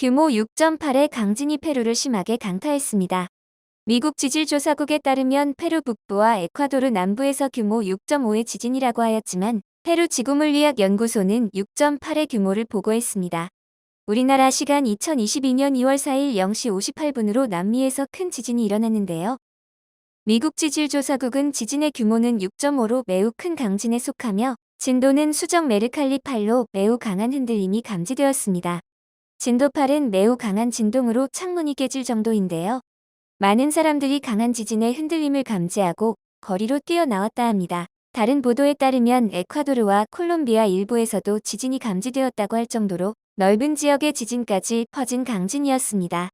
규모 6.8의 강진이 페루를 심하게 강타했습니다. 미국 지질조사국에 따르면 페루 북부와 에콰도르 남부에서 규모 6.5의 지진이라고 하였지만 페루 지구물리학 연구소는 6.8의 규모를 보고했습니다. 우리나라 시간 2022년 2월 4일 0시 58분으로 남미에서 큰 지진이 일어났는데요. 미국 지질조사국은 지진의 규모는 6.5로 매우 큰 강진에 속하며 진도는 수정 메르칼리 8로 매우 강한 흔들림이 감지되었습니다. 진도 8은 매우 강한 진동으로 창문이 깨질 정도인데요. 많은 사람들이 강한 지진의 흔들림을 감지하고 거리로 뛰어나왔다 합니다. 다른 보도에 따르면 에콰도르와 콜롬비아 일부에서도 지진이 감지되었다고 할 정도로 넓은 지역의 지진까지 퍼진 강진이었습니다.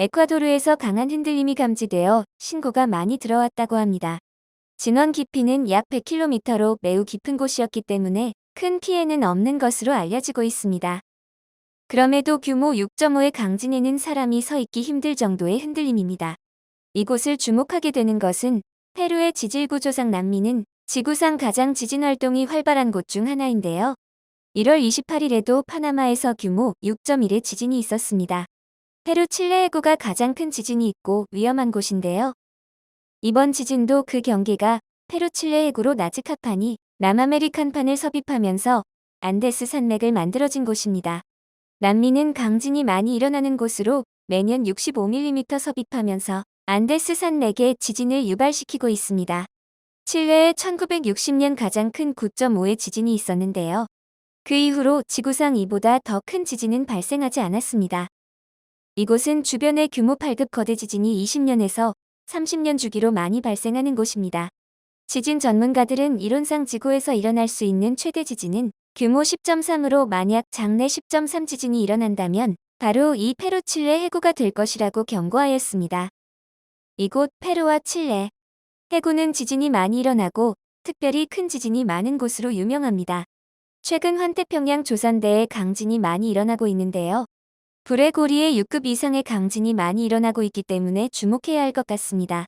에콰도르에서 강한 흔들림이 감지되어 신고가 많이 들어왔다고 합니다. 진원 깊이는 약 100km로 매우 깊은 곳이었기 때문에 큰 피해는 없는 것으로 알려지고 있습니다. 그럼에도 규모 6.5의 강진에는 사람이 서 있기 힘들 정도의 흔들림입니다. 이곳을 주목하게 되는 것은 페루의 지질구조상 남미는 지구상 가장 지진 활동이 활발한 곳 중 하나인데요. 1월 28일에도 파나마에서 규모 6.1의 지진이 있었습니다. 페루 칠레 해구가 가장 큰 지진이 있고 위험한 곳인데요. 이번 지진도 그 경계가 페루 칠레 해구로 나즈카판이 남아메리칸판을 섭입하면서 안데스 산맥을 만들어진 곳입니다. 남미는 강진이 많이 일어나는 곳으로 매년 65mm 섭입하면서 안데스 산맥에 지진을 유발시키고 있습니다. 칠레에 1960년 가장 큰 9.5의 지진이 있었는데요. 그 이후로 지구상 이보다 더 큰 지진은 발생하지 않았습니다. 이곳은 주변의 규모 8급 거대 지진이 20년에서 30년 주기로 많이 발생하는 곳입니다. 지진 전문가들은 이론상 지구에서 일어날 수 있는 최대 지진은 규모 10.3으로 만약 장내 10.3 지진이 일어난다면 바로 이 페루 칠레 해구가 될 것이라고 경고하였습니다. 이곳 페루와 칠레 해구는 지진이 많이 일어나고 특별히 큰 지진이 많은 곳으로 유명합니다. 최근 환태평양 조선대에 강진이 많이 일어나고 있는데요. 불의 고리에 6급 이상의 강진이 많이 일어나고 있기 때문에 주목해야 할 것 같습니다.